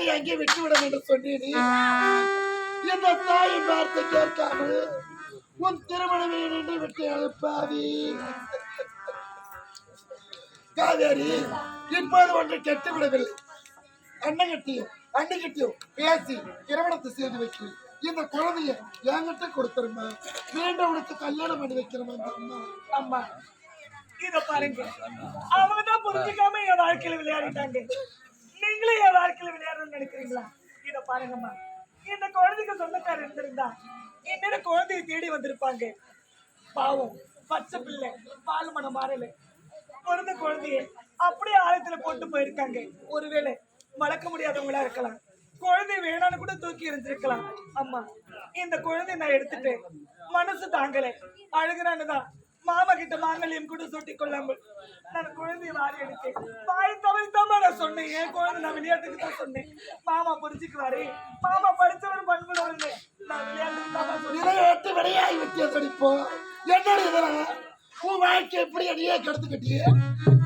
நீ இந்த தாயின் வார்த்தை கேட்காமல் உன் திருமணம் நின்று விட்டு அனுப்பாவி காவேரி இப்போது ஒன்று கெட்டு விடவில்லை. அண்ணகட்டியும் அண்ணிக்கிட்டையும் பேசி திருமணத்தை செய்து வைக்கு இந்த குழந்தைய என்கிட்ட கொடுத்துருமா? மீண்டும் உனக்கு கல்யாணம் பண்ணி வைக்கிறமா அம்மா? அம்மா இத பாருங்க. அவங்க தான் புரிஞ்சுக்காம என் வாழ்க்கையில விளையாடிட்டாங்க. நீங்களே என் வாழ்க்கையில விளையாடணும்னு நினைக்கிறீங்களா? இதை பாருங்கம்மா. இந்த குழந்தைக்கு சொந்தக்காரர் இருந்திருந்தா என்னோட குழந்தையை தேடி வந்திருப்பாங்க. பாவம். பச்சை பிள்ளை. பால் மனம் மாறல. பிறந்த குழந்தைய அப்படியே ஆழத்துல போட்டு போயிருக்காங்க. ஒருவேளை வளர்க்க முடியாதவங்களா இருக்கலாம். குழந்தை வேணான்னு கூட தூக்கி இருந்திருக்கலாம் அம்மா இந்த குழந்தைய நான் எடுத்துட்டேன். மனசு தாங்கலை. அழுகிறான்னு தான் மாமா கிட்ட மாங்கல்யம் கூட சுட்டி கொள்ளாமல். நான் குழந்தைய வாரி எடுத்தேன். வாய் தவிர்த்தாம நான் சொன்னேன். என் குழந்தை நான் விளையாட்டுக்கு தான் சொன்னேன். மாமா புரிஞ்சுக்குவாரு. மாமா படிச்சவர் பண்புள்ளவர் நான் சொன்னேன். விளையாட்டு விளையாடி வித்தியாசடிப்போ என்னோட இதெல்லாம்? உன் வாழ்க்கை எப்படி அடியே கெடுத்துக்கிட்டியே?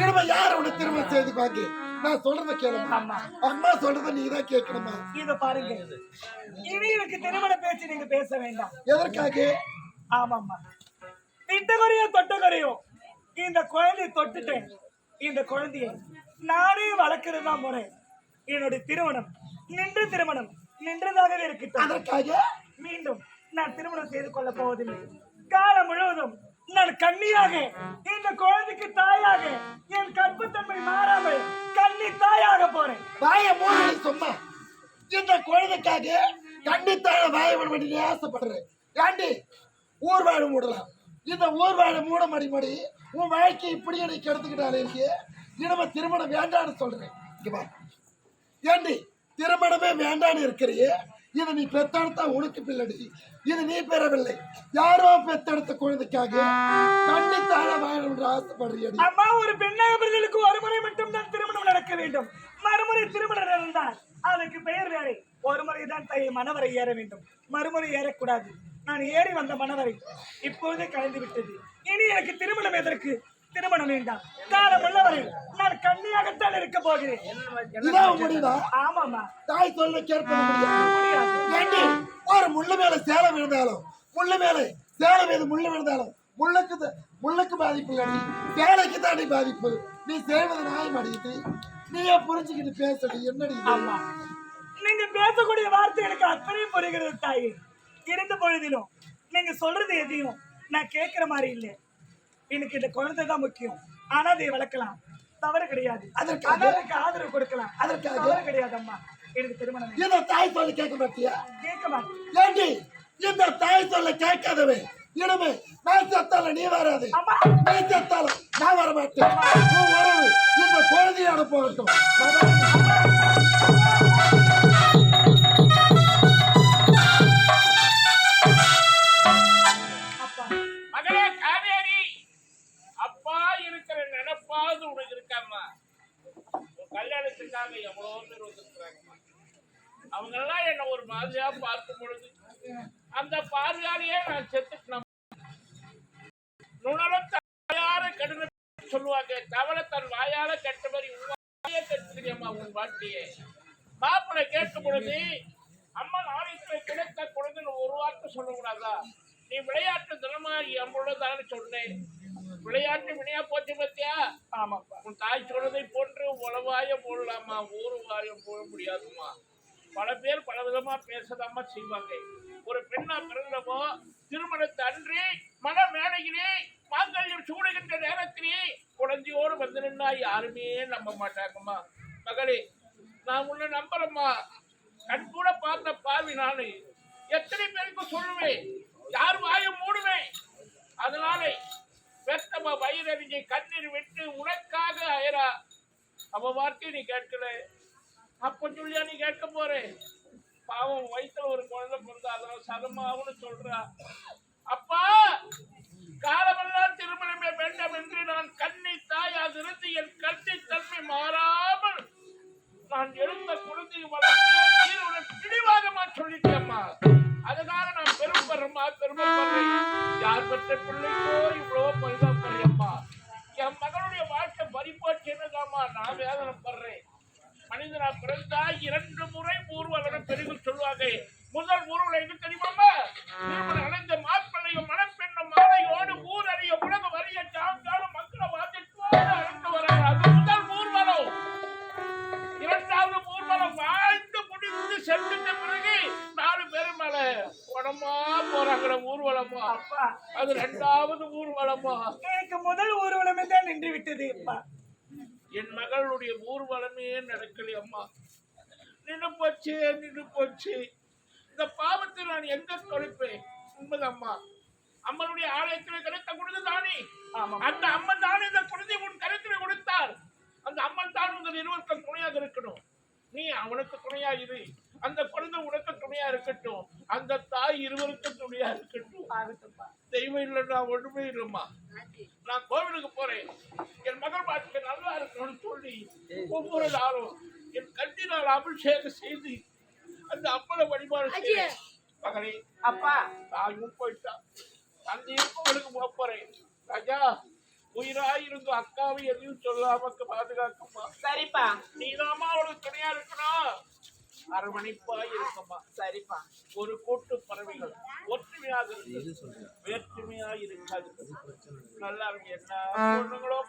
இனிமே யார் உன்னை திருமணம் செய்து பாக்கு? நான் சொல்றத கேளுமா. அம்மா சொல்றத நீ தான் கேட்கணுமா? இத பாருங்க. இனி எனக்கு திருமண பேச்சு நீங்க பேச வேண்டாம். எதற்காக? ஆமாம்மா. திட்டகுறையோ தொட்டகுறையோ இந்த குழந்தையை தொட்டுட்டேன் இந்த குழந்தையை நானே வளர்க்கறது தான் முறை. என்னுடைய திருமணம் நின்று திருமணம் நின்றதாகவே அதற்காக? மீண்டும் நான் திருமணம் செய்து கொள்ள போவதில்லை. காலம் முழுவதும் நான் கன்னியாக இந்த குழந்தைக்கு தாயாக என் கற்புத்தன்மை மாறாமல் கன்னி தாயாக போறேன். வாய மூடி சும்மா. இந்த குழந்தைக்காக கண்டித்தான வாய பண்ணி ஆசைப்படுறேன் ஏண்டி? ஊர் வாழ மூடலாம். இந்த ஊர் வாழ மூட மடி மடி உன் வாழ்க்கை இப்படி எனக்கு கெடுத்துக்கிட்டாலே இருக்கு. இனிமே திருமணம் வேண்டான்னு சொல்றேன். இங்க ஏண்டி திருமணமே வேண்டான்னு இருக்கிறியே. இது நீ பெத்தெடுத்தா உனக்கு பிள்ளடி இது நீ பெறவில்லை. யாரோ பெத்தெடுத்த குழந்தைக்காக கண்டித்தான வாழ ஆசைப்படுறியடி அம்மா ஒரு பெண்ணாக பிறந்தலுக்கு ஒரு முறை மட்டும் தான் திருமணம் நடக்க வேண்டும். மறுமுறை திருமணம் நடந்தால் அதுக்கு பெயர் வேறு. ஒரு முறை தான் தை மணவரை ஏற வேண்டும். மறுமுறை ஏறக்கூடாது. நான் ஏறி வந்த மணவரை இப்போதே கலைந்து விட்டது. இனி எனக்கு திருமணம் எதற்கு? திருமணம் வேண்டாம். காலம் உள்ளவரை நான் கண்ணியாகத்தான் இருக்க போகிறேன். ஆமாம்மா. தாய் சொல்ல கேட்பது ஒரு முள்ளு மேல சேலை விழுந்தாலும் முள்ளு மேல சேலை மீது முள்ளு விழுந்தாலும் முள்ளுக்கு முள்ளுக்கு பாதிப்பு இல்லடி. சேலைக்கு தாண்டி பாதிப்பு. நீ செய்வது நியாயம் அடிக்குது. நீயே புரிஞ்சுக்கிட்டு பேசடி. என்னடி நீங்க பேசக்கூடிய வார்த்தை எனக்கு அத்தனையும் புரிகிறது தாயே. இருந்த பொழுதிலும் நீங்க சொல்றது எதையும் நான் கேட்கிற மாதிரி இல்லை. எனக்கு இந்த குழந்தை தான் முக்கியம். ஆனா அதை வளர்க்கலாம். தவறு கிடையாது. அதற்காக? அனாதைக்கு ஆதரவு கொடுக்கலாம். அதற்காக? தவறு கிடையாது அம்மா எனக்கு திருமணம். இந்த தாய் சொல்ல கேட்க மாட்டியா? கேட்க மாட்டேன். இந்த தாய் சொல்ல கேட்காதவே. இனிமே நான் செத்தால நீ வராது. அம்மா! நீ செத்தாலும் நான் வர மாட்டேன் இந்த குழந்தையோட போகட்டும். கல்யாணத்துக்காக எவ்வளவு பேர் வந்திருக்கிறாங்கம்மா அவங்க எல்லாம் என்ன ஒரு மாதிரியா பார்க்கும் பொழுது அந்த பார்வையாலேயே நான் செத்துக்கணும் நுணலும் தாயார கடுமை சொல்லுவாங்க. தவளை தன் வாயால கெட்ட மாதிரி உண்மையே வாயே உன் வாழ்க்கையே மாப்பிள்ளை கேட்கும் பொழுது அம்மா நாளைக்கு கிடைத்த குழந்தைன்னு ஒரு வார்த்தை சொல்லக்கூடாதா? நீ விளையாட்டு தினமா எம்பளோ தானே சொன்னேன். விளையாட்டு வினையா போச்சு பத்தியா? ஆமாப்பா. உன் தாய் சொன்னதை போன்று உளவாய போடலாமா? ஊரு வாயம் போட முடியாதுமா? பல பேர் பல விதமா பேசதாமா செய்வாங்க. ஒரு பெண்ணா பிறந்தவோ திருமணத்தை அன்றி மன மேடையிலே மாங்கல்யம் சூடுகின்ற நேரத்திலே குழந்தையோடு வந்து நின்னா யாருமே நம்ப மாட்டாங்கம்மா. மகளே நான் உன்னை நம்புறேம்மா. கண் கூட பார்த்த பாவி நானு. எத்தனை பேருக்கு சொல்லுவேன்? யார் வாயும் மூடுவேன்? அதனாலே பெத்தம்மா வயிறறிஞ்சு கண்ணீர் விட்டு உனக்காக அயரா. அவ வார்த்தையும் நீ கேட்கல. அப்ப சொல்லியா நீ கேட்க போறே. பாவம் வயிற்றுல ஒரு குழந்தை பிறந்தா அதெல்லாம் சதமாவுன்னு சொல்றா. அப்பா காலமெல்லாம் திருமணமே வேண்டாம் என்று நான் கண்ணை தாயா இருந்து என் கண்ணி தன்மை மாறாமல் நான் எழுந்த குழந்தை வளர்த்து பிடிவாதமா சொல்லிட்டேம்மா. அதனால நான் பெருமைப்படுறேம்மா பெருமைப்படுறேன் யார் பெற்ற பிள்ளைக்கோ இவ்வளவு பரிதாபப்படுறேம்மா என் மகனுடைய வாழ்க்கை பறிப்போச்சுன்னுதாம்மா நான் வேதனைப்படுறேன். மனிதனா பிறந்தா இரண்டு முறை ஊர்வலம் பெருகு சொல்லுவாங்க முதல் ஊர்வலம் எங்க தெரியுமாமா திருமணம் மா உடம்பா போறாங்க ஊர்வலமா. அப்பா. அது ரெண்டாவது ஊர்வலமா. எனக்கு முதல் ஊர்வலமே தான் நின்று விட்டது அப்பா. என் மகளுடைய ஊர்வலமே நடக்கல அம்மா. நின்று போச்சு நின்று போச்சு. இந்த பாவத்தை நான் எங்க தொலைப்பேன்? உண்மைதம்மா. அம்மனுடைய ஆலயத்தில் கிடைத்த குழந்தை தானே. ஆமா அந்த அம்மன் தானே இந்த குழந்தை உன் கருத்தில் கொடுத்தார். அந்த அம்மன் தான் உங்கள் இருவருக்கும் துணையாக இருக்கணும். நீ அவனுக்கு துணையா இரு. அந்த குழந்தை உனக்கு துணையா இருக்கட்டும். அந்த தாய் இருவருக்கும் துணையா இருக்கட்டும் தெய்வம் இல்லைன்னா ஒண்ணுமே இல்லைம்மா. நான் கோவிலுக்கு போறேன். என் மகள் பாட்டுக்கு நல்லா இருக்கணும்னு சொல்லி ஒவ்வொரு நாளும் என் கட்டினால் அபிஷேகம் செய்து அந்த அப்பள வழிபாடு. மகளே அப்பா. தாயும் போயிட்டா. தந்தையும் கோவிலுக்கு போக போறேன். ராஜா உயிராய் இருந்த அக்காவை எதையும் சொல்லாம பாதுகாக்குமா? சரிப்பா. நீதாம்மா அவளுக்கு துணையா இருக்கணும். அரவணைப்பா இருக்கம்மா சரிப்பா. ஒரு கூட்டு பறவைகள். ஒற்றுமையாக வேற்றுமையா இருக்காது நல்லா இருக்கு என்ன பொண்ணுங்களோ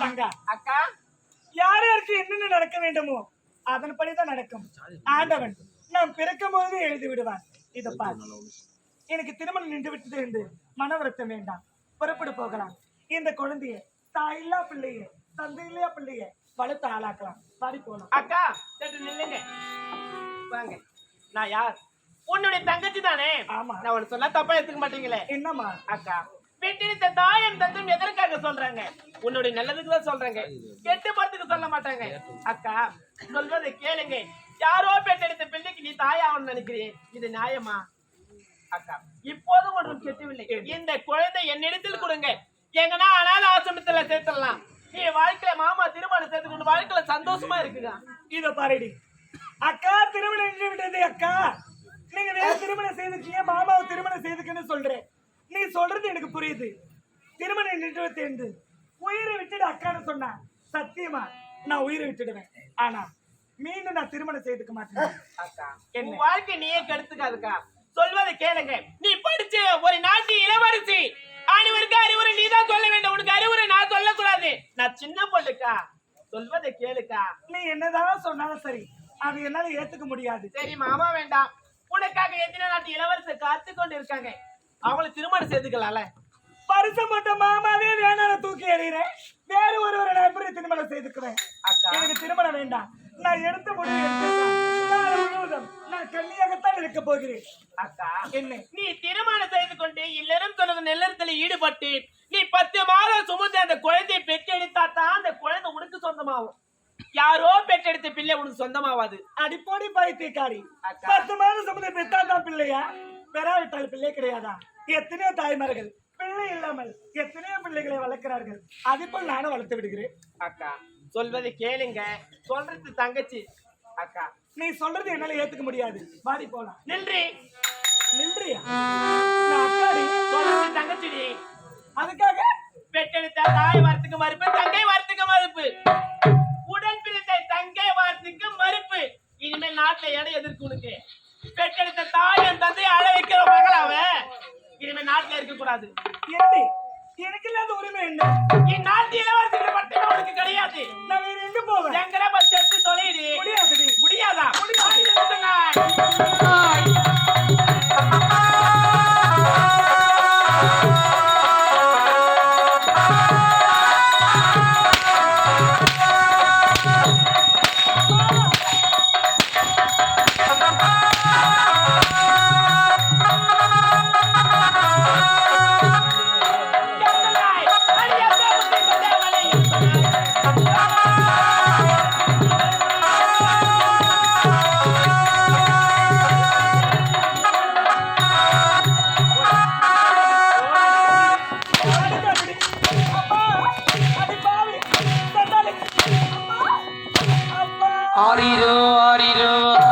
தங்கா அக்கா. யார் யாருக்கு என்னென்ன நடக்க வேண்டுமோ அதன்படிதான் நடக்கும். ஆண்டவன் நாம் பிறக்கும் போது எழுதி விடுவான் இதை பார். எனக்கு திருமணம் நின்று விட்டது என்று மன வருத்தம் வேண்டாம். புறப்படு போகலாம். இந்த குழந்தைய தாயில்லா பிள்ளைய தந்தை இல்லையா பிள்ளைய வளர்த்து ஆளாக்கலாம். பாடி போலாம். அக்கா சற்று நில்லுங்க. வாங்க. நான் யார்? உன்னுடைய தங்கச்சி தானே? ஆமா. நான் உனக்கு சொல்ல தப்பா எடுத்துக்க மாட்டீங்களே. என்னம்மா? அக்கா பெற்றெடுத்த தாயம் தந்தும் எதற்காக சொல்றாங்க? உன்னுடைய நல்லதுக்கு தான் சொல்றாங்க. கெட்ட படத்துக்கு சொல்ல மாட்டாங்க. அக்கா சொல்வதை கேளுங்க. யாரோ பெற்றெடுத்த பிள்ளைக்கு நீ தாயாகணும்னு நினைக்கிறேன் இது நியாயமா? அக்கா இப்போதும் ஒன்றும் கெட்டவில்லை இந்த குழந்தை என்னிடத்தில் கொடுங்க. எங்கன்னா அனாத ஆசிரமத்துல சேர்த்துடலாம். நீ வாழ்க்கையில மாமா திருமணம் சேர்த்து கொண்டு வாழ்க்கையில சந்தோஷமா இருக்குதா? இத பாருடி. அக்கா திருமணம் நின்று விட்டது அக்கா. நீங்க வேற திருமணம் செய்துக்கீங்க மாமாவை திருமணம் செய்துக்குன்னு சொல்றேன். நீ சொல்றது எனக்கு புரியுது. திருமணம் நின்று விட்டு உயிரை விட்டுடு அக்கான்னு சொன்னா. சத்தியமா நான் உயிரை விட்டுடுவேன். ஆனா மீண்டும் நான் திருமணம் செய்துக்க மாட்டேன். வாழ்க்கை நீயே கெடுத்துக்காதுக்கா. சொல்வதை கேளுங்க. நீ படிச்சு ஒரு நாட்டு இளவரசி. அனைவருக்கு அறிவுரை நீ தான் சொல்ல வேண்டும். உனக்கு அறிவுரை நான் சொல்லக்கூடாது. நான் சின்ன பொண்ணுக்கா. சொல்வதை கேளுக்கா. நீ என்னதான் சொன்னாலும் சரி. அது என்னால ஏத்துக்க முடியாது. சரி மாமா வேண்டாம். உனக்காக எத்தனை நாட்டு இளவரசி காத்து கொண்டு இருக்காங்க அவங்களை திருமணம் செய்துக்கலாம்ல. பரிசப்பட்ட மாமாவே வேணாம் தூக்கி எறிகிறேன். வேற ஒருவரை நண்பரை திருமணம் செய்துக்குவேன்? அக்கா. எனக்கு திருமணம் வேண்டாம். நான் எடுத்த முடிவு நான் கன்னியாகத்தான் இருக்க போகிறேன். அக்கா என்ன? நீ திருமணம் செய்து கொண்டு இல்லறம் சொன்னது நெல்லறத்துல ஈடுபட்டு நீ பத்து மாதம் சுமந்து அந்த குழந்தையை பெற்றெடுத்தா தான் அந்த குழந்தை உனக்கு சொந்தமாகும். யாரோ பெற்றெடுத்த பிள்ளை உனக்கு சொந்தமாவாது. அடிப்போடி பைத்தியக்காரி. பத்து மாதம் சுமந்த பெத்தாதான் பிள்ளையா? பெறாவிட்டால் பிள்ளை கிடையாதா? எத்தனையோ தாய்மார்கள் பிள்ளை இல்லாமல் எத்தனையோ பிள்ளைகளை வளர்க்கிறார்கள். அதுபோல் நானும் வளர்த்து விடுகிறேன். அக்கா சொல்வதை கேளுங்க. சொல்றது தங்கச்சி. அக்கா. நீ சொல்றது என்னால ஏத்துக்க முடியாது. வாடி போலாம். நின்றி. நின்றியா? சொல்றது தங்கச்சிடி அதுக்காக? பெற்றெடுத்த தாய் வார்த்தைக்கு மறுப்பு தங்கை வார்த்தைக்கு மறுப்பு. உடன் தங்கை வார்த்தைக்கு மறுப்பு. இனிமேல் நாட்டுல இடம் எதிர்க்கு உனக்கு. பெற்றெடுத்த தாயும் தந்தை அழ வைக்கிற மகளாவ இனிமேல் நாட்டுல இருக்க கூடாது எப்படி எனக்கு இல்லாத உரிமை என்ன இந்நாட்டு இளவரசிகளை மட்டுமே உனக்கு கிடையாது. நான் வேற எங்க போவேன். எங்கட பஸ் எடுத்து தொலையிடு முடியாதுடி. முடியாதா? முடியாது. 終わりの